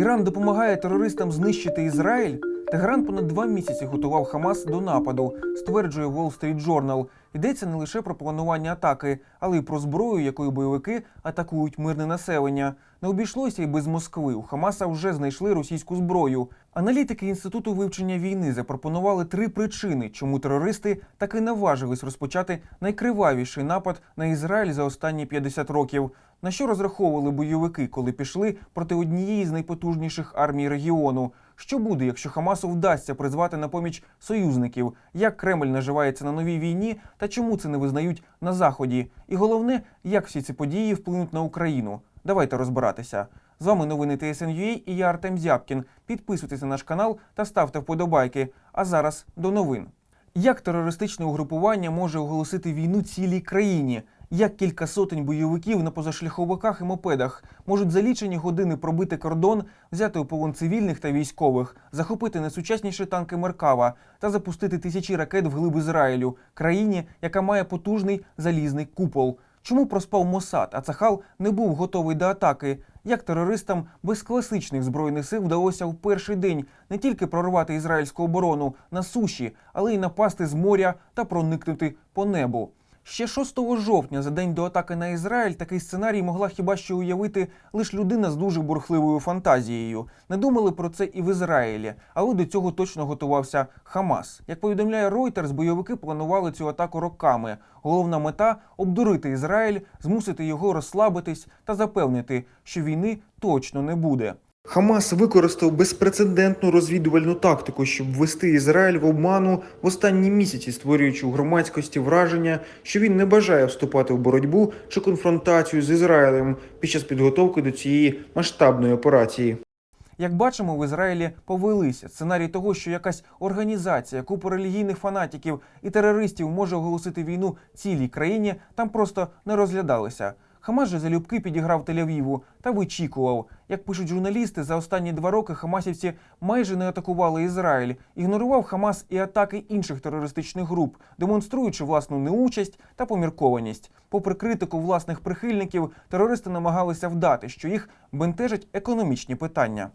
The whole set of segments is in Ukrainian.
Іран допомагає терористам знищити Ізраїль. Тегеран понад два місяці готував Хамас до нападу, стверджує Wall Street Journal. Йдеться не лише про планування атаки, але й про зброю, якою бойовики атакують мирне населення. Не обійшлося й без Москви. У Хамаса вже знайшли російську зброю. Аналітики інституту вивчення війни запропонували три причини, чому терористи таки наважились розпочати найкривавіший напад на Ізраїль за останні 50 років. На що розраховували бойовики, коли пішли проти однієї з найпотужніших армій регіону? Що буде, якщо Хамасу вдасться призвати на поміч союзників? Як Кремль наживається на новій війні та чому це не визнають на заході? І головне, як всі ці події вплинуть на Україну? Давайте розбиратися. З вами новини ТСНЮА і я Артем Зябкін. Підписуйтесь на наш канал та ставте вподобайки. А зараз до новин. Як терористичне угрупування може оголосити війну цілій країні? Як кілька сотень бойовиків на позашляховиках і мопедах можуть за лічені години пробити кордон, взяти у полон цивільних та військових, захопити найсучасніші танки Меркава та запустити тисячі ракет в глиб Ізраїлю, країні, яка має потужний залізний купол. Чому проспав Мосад, а Цахал не був готовий до атаки? Як терористам без класичних збройних сил вдалося в перший день не тільки прорвати ізраїльську оборону на суші, але й напасти з моря та проникнути по небу? Ще 6 жовтня, за день до атаки на Ізраїль, такий сценарій могла хіба що уявити лише людина з дуже бурхливою фантазією. Не думали про це і в Ізраїлі, але до цього точно готувався Хамас. Як повідомляє Reuters, бойовики планували цю атаку роками. Головна мета обдурити Ізраїль, змусити його розслабитись та запевнити, що війни точно не буде. Хамас використав безпрецедентну розвідувальну тактику, щоб ввести Ізраїль в обману в останні місяці, створюючи у громадськості враження, що він не бажає вступати в боротьбу чи конфронтацію з Ізраїлем під час підготовки до цієї масштабної операції. Як бачимо, в Ізраїлі повелися сценарій того, що якась організація, купа релігійних фанатиків і терористів може оголосити війну цілій країні, там просто не розглядалися. Хамас же залюбки підіграв Тель-Авіву та вичікував. Як пишуть журналісти, за останні два роки хамасівці майже не атакували Ізраїль, ігнорував Хамас і атаки інших терористичних груп, демонструючи власну неучасть та поміркованість. Попри критику власних прихильників, терористи намагалися вдати, що їх бентежать економічні питання.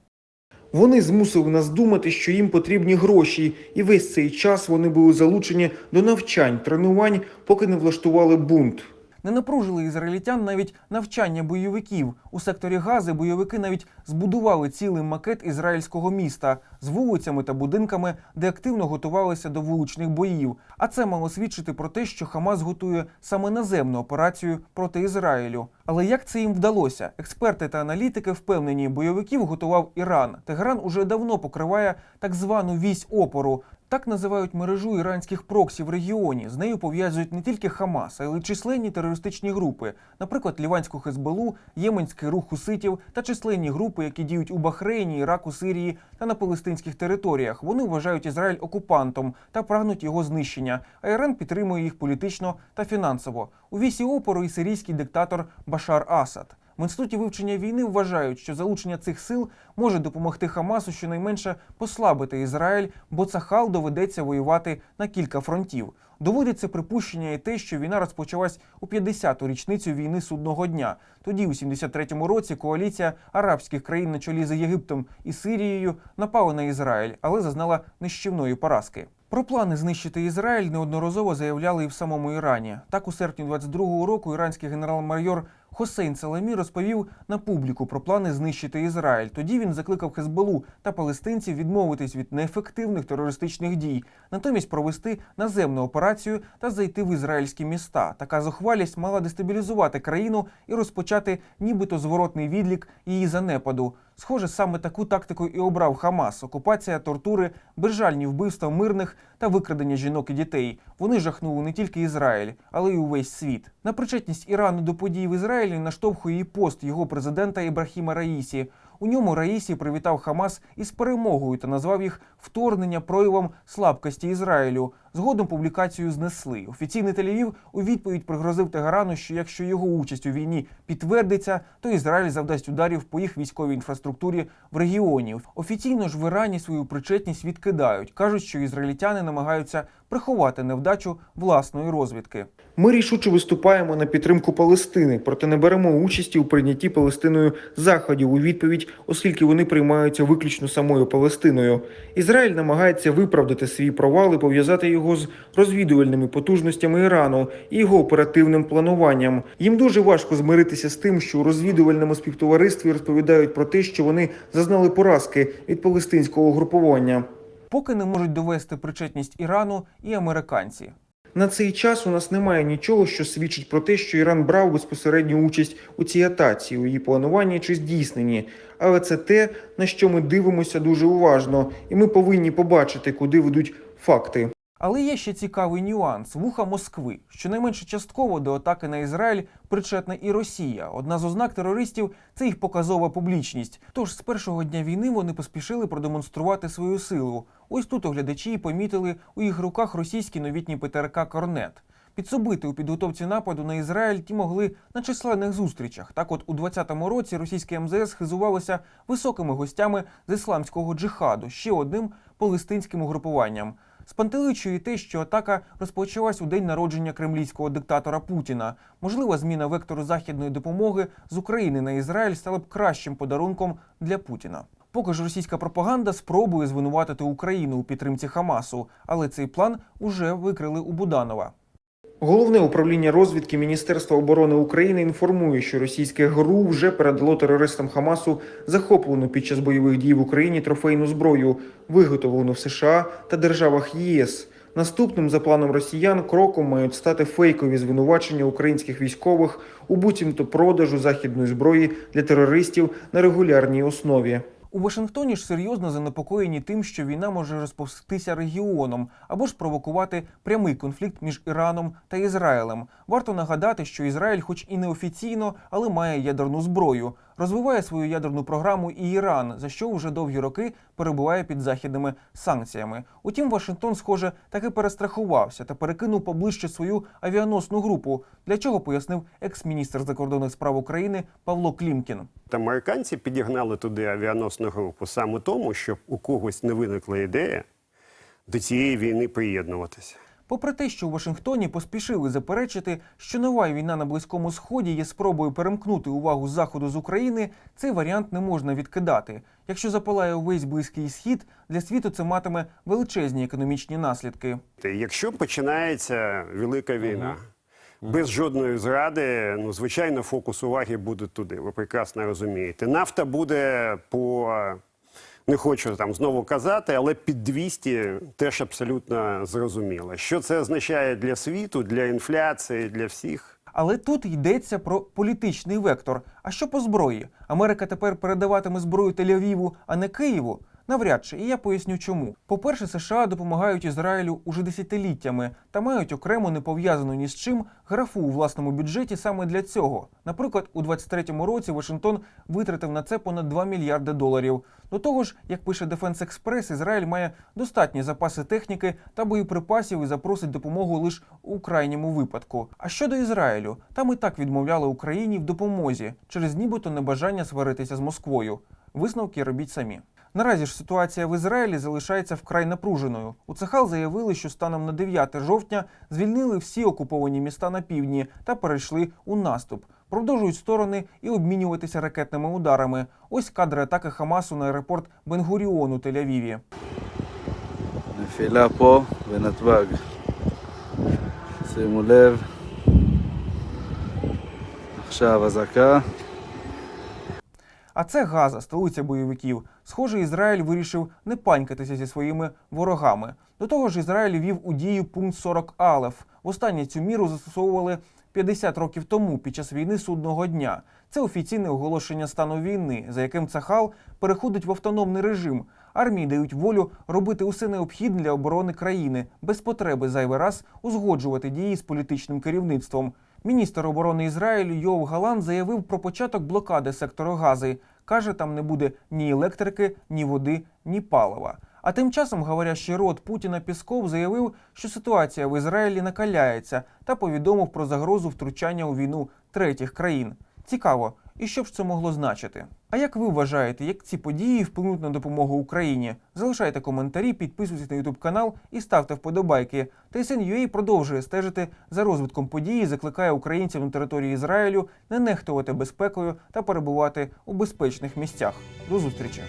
Вони змусили нас думати, що їм потрібні гроші, і весь цей час вони були залучені до навчань, тренувань, поки не влаштували бунт. Не напружили ізраїльтян навіть навчання бойовиків. У секторі Гази бойовики навіть збудували цілий макет ізраїльського міста з вулицями та будинками, де активно готувалися до вуличних боїв. А це мало свідчити про те, що Хамас готує саме наземну операцію проти Ізраїлю. Але як це їм вдалося? Експерти та аналітики впевнені, бойовиків готував Іран. Тегеран уже давно покриває так звану вісь опору. Так називають мережу іранських проксі в регіоні. З нею пов'язують не тільки Хамас, а й численні терористичні групи, наприклад, Ліванську Хезболу, Єменський рух хуситів та численні групи, які діють у Бахрейні, Іраку, Сирії та на палестинських територіях. Вони вважають Ізраїль окупантом та прагнуть його знищення. А Іран підтримує їх політично та фінансово. У вісі опору і сирійський диктатор Башар Асад. В інституті вивчення війни вважають, що залучення цих сил може допомогти Хамасу щонайменше послабити Ізраїль, бо Цахал доведеться воювати на кілька фронтів. Доводиться припущення і те, що війна розпочалась у 50-ту річницю війни судного дня. Тоді, у 73-му році, коаліція арабських країн на чолі з Єгиптом і Сирією напала на Ізраїль, але зазнала нищівної поразки. Про плани знищити Ізраїль неодноразово заявляли і в самому Ірані. Так, у серпні 22-го року іранський генерал-майор Хосейн Саламі розповів на публіку про плани знищити Ізраїль. Тоді він закликав Хезболу та палестинців відмовитись від неефективних терористичних дій, натомість провести наземну операцію та зайти в ізраїльські міста. Така зухвалість мала дестабілізувати країну і розпочати нібито зворотний відлік її занепаду. Схоже, саме таку тактику і обрав Хамас: окупація, тортури, безжальні вбивства мирних та викрадення жінок і дітей. Вони жахнули не тільки Ізраїль, але й увесь світ. На причетність Ірану до подій в Ізраїлі наштовхує і пост його президента Ібрахіма Раїсі. У ньому Раїсі привітав Хамас із перемогою та назвав їх вторгнення проявом слабкості Ізраїлю. Згодом публікацію знесли. Офіційний Тель-Авів у відповідь пригрозив Тегерану, що якщо його участь у війні підтвердиться, то Ізраїль завдасть ударів по їх військовій інфраструктурі в регіоні. Офіційно ж в Ірані свою причетність відкидають. кажуть, що ізраїльтяни намагаються приховати невдачу власної розвідки. Ми рішуче виступаємо на підтримку Палестини, проте не беремо участі у прийнятті Палестиною заходів у відповідь, оскільки вони приймаються виключно самою Палестиною. Ізраїль намагається виправдати свій провал і пов'язати його з розвідувальними потужностями Ірану і його оперативним плануванням. Їм дуже важко змиритися з тим, що у розвідувальному співтоваристві розповідають про те, що вони зазнали поразки від палестинського угрупування. Поки не можуть довести причетність Ірану і американці. На цей час у нас немає нічого, що свідчить про те, що Іран брав безпосередню участь у цій атаці, у її плануванні чи здійсненні. Але це те, на що ми дивимося дуже уважно, і ми повинні побачити, куди ведуть факти. Але є ще цікавий нюанс вуха Москви. Щонайменше частково до атаки на Ізраїль причетна і Росія. Одна з ознак терористів це їх показова публічність. Тож з першого дня війни вони поспішили продемонструвати свою силу. Ось тут оглядачі помітили у їх руках російський новітній ПТРК Корнет. Підсобити у підготовці нападу на Ізраїль ті могли на численних зустрічах. Так, от у 20-му році російське МЗС хизувалося високими гостями з ісламського джихаду, ще одним палестинським угрупуванням. Спантеличує те, що атака розпочалась у день народження кремлівського диктатора Путіна. Можлива зміна вектору західної допомоги з України на Ізраїль стала б кращим подарунком для Путіна. Поки ж російська пропаганда спробує звинуватити Україну у підтримці Хамасу, але цей план уже викрили у Буданова. Головне управління розвідки Міністерства оборони України інформує, що російське ГРУ вже передало терористам Хамасу захоплену під час бойових дій в Україні трофейну зброю, виготовлену в США та державах ЄС. Наступним за планом росіян кроком мають стати фейкові звинувачення українських військових у буцімто продажу західної зброї для терористів на регулярній основі. У Вашингтоні ж серйозно занепокоєні тим, що війна може розповстися регіоном або ж провокувати прямий конфлікт між Іраном та Ізраїлем. Варто нагадати, що Ізраїль, хоч і неофіційно, але має ядерну зброю, розвиває свою ядерну програму і Іран, за що вже довгі роки перебуває під західними санкціями. Утім, Вашингтон, схоже, таки перестрахувався та перекинув поближче свою авіаносну групу. Для чого пояснив екс-міністр закордонних справ України Павло Клімкін. Американці підігнали туди авіаносну групу саме тому, щоб у когось не виникла ідея до цієї війни приєднуватися. Попри те, що у Вашингтоні поспішили заперечити, що нова війна на близькому сході є спробою перемкнути увагу заходу з України, цей варіант не можна відкидати. Якщо запалає увесь близький схід, для світу це матиме величезні економічні наслідки. Якщо починається велика війна. Без жодної зради, ну звичайно, фокус уваги буде туди. Ви прекрасно розумієте. Нафта буде по не хочу там знову казати, але під 200 теж абсолютно зрозуміло. Що це означає для світу, для інфляції, для всіх. Але тут йдеться про політичний вектор. А що по зброї? Америка тепер передаватиме зброю Тель-Авіву, а не Києву? Навряд чи, і я поясню чому. По-перше, США допомагають Ізраїлю уже десятиліттями та мають окремо не пов'язану ні з чим графу у власному бюджеті саме для цього. Наприклад, у 23-му році Вашингтон витратив на це понад 2 мільярди доларів. До того ж, як пише Defense Express, Ізраїль має достатні запаси техніки та боєприпасів і запросить допомогу лише у крайньому випадку. А щодо Ізраїлю, там і так відмовляли Україні в допомозі через нібито небажання сваритися з Москвою. Висновки робіть самі. Наразі ж ситуація в Ізраїлі залишається вкрай напруженою. У Цехал заявили, що станом на 9 жовтня звільнили всі окуповані міста на півдні та перейшли у наступ Продовжують сторони і обмінюватися ракетними ударами. Ось кадри атаки Хамасу на аеропорт Бенгуріон у Тель-Авіві. נפילה פה בנתב"ג. שימו לב. עכשיו אזעקה. А це Газа, столиця бойовиків. Схоже, Ізраїль вирішив не панькатися зі своїми ворогами. До того ж, Ізраїль вів у дію пункт 40 Алеф. Востаннє цю міру застосовували 50 років тому під час війни судного дня. Це офіційне оголошення стану війни, за яким Цахал переходить в автономний режим. Армії дають волю робити усе необхідне для оборони країни без потреби зайвий раз узгоджувати дії з політичним керівництвом. Міністр оборони Ізраїлю Йов Галан заявив про початок блокади сектору Гази. Каже, там не буде ні електрики, ні води, ні палива. А тим часом говорящий рот Путіна Пісков заявив, що ситуація в Ізраїлі накаляється та повідомив про загрозу втручання у війну третіх країн. Цікаво, і що б це могло значити? А як ви вважаєте, як ці події вплинуть на допомогу Україні? Залишайте коментарі, підписуйтесь на YouTube канал і ставте вподобайки. TSN.ua продовжує стежити за розвитком подій, закликає українців на території Ізраїлю не нехтувати безпекою та перебувати у безпечних місцях. До зустрічі!